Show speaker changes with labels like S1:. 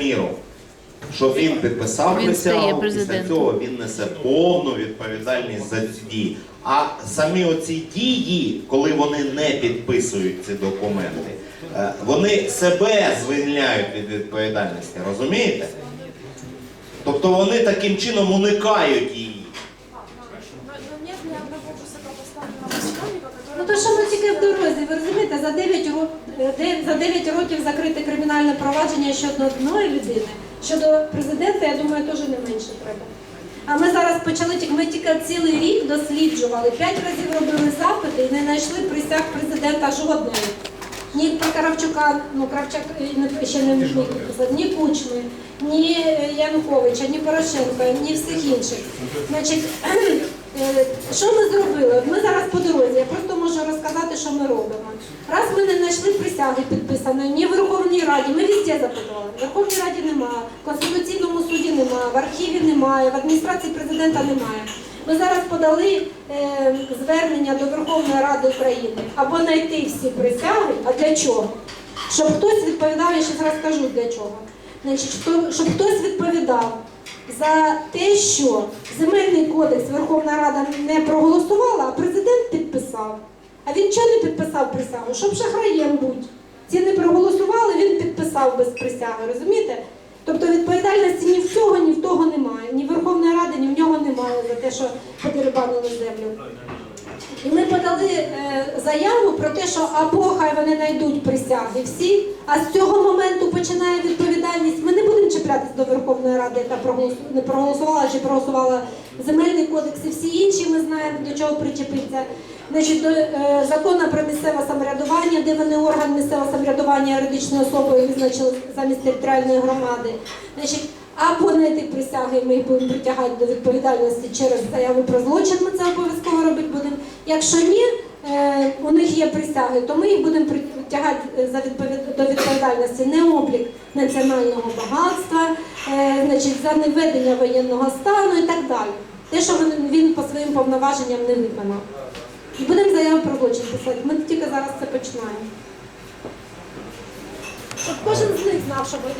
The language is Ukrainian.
S1: Кадиров, що він підписав
S2: Він
S1: присягу, після цього він несе повну відповідальність за ці дії. А самі оці дії, коли вони не підписують ці документи, е, вони себе звільняють від відповідальності, розумієте? Тобто вони таким чином уникають її.
S3: Высокопоставленного чиновника,
S4: Ну то, що ми тільки в ви розумієте, за 9, ро- е, за 9 років закрите кримінальне провадження щодо одної людини, щодо президента, я думаю, теж не менше треба. А ми зараз почали ми тільки цілий рік досліджували, п'ять разів робили запити і не знайшли присяг президента жодної. Ні про Кравчука, ну Кравчук е, ще не міг підписати, ні Кучми, ні е, Януковича, ні Порошенка, ні всіх інших. Значить, що ми зробили? Ми зараз по дорозі, я просто можу розказати, що ми робимо. Раз ми не знайшли присяги підписаної, ні в Верховній Раді, ми везде запитували. В Верховній Раді немає, в Конституційному суді немає, в архіві немає, в адміністрації президента немає. Ми зараз подали е, звернення до Верховної Ради України або знайти всі присяги. А для чого? Щоб хтось відповідав, я ще раз кажу для чого. Значить, щоб хтось відповідав за те, що земельний кодекс Верховна Рада не проголосувала, а президент підписав. А він чого не підписав присягу? Щоб шахраєм бути. Ці не проголосували, він підписав без присяги, розумієте? Тобто відповідальності ні в цього, ні в того немає. Ні Верховної Ради, ні в нього немає за те, що подерибанили землю. І ми подали е, заяву про те, що або хай вони знайдуть присяги всі, а з цього моменту починає відповідальність. Ми не до Верховної Ради, яка не проголосувала чи проголосувала земельний кодекс і всі інші. Ми знаємо до чого причепиться. Значить, до е, закону про місцеве самоврядування, де вони орган місцевого самоврядування юридичною особою визначили замість територіальної громади. Значить, або знайти присяги, ми їх будемо притягати до відповідальності через заяву про злочин, ми це обов'язково робити будемо. Якщо ні, них є присяги, то ми їх будемо притягати е, за відповід- до відповідальності не облік національного багатства, е, значить, за неведення воєнного стану і так далі. Те, що він, він по своїм повноваженням не виконав. І будемо заяву про злочин писати. Ми тільки зараз це починаємо. Щоб кожен з них знав, що буде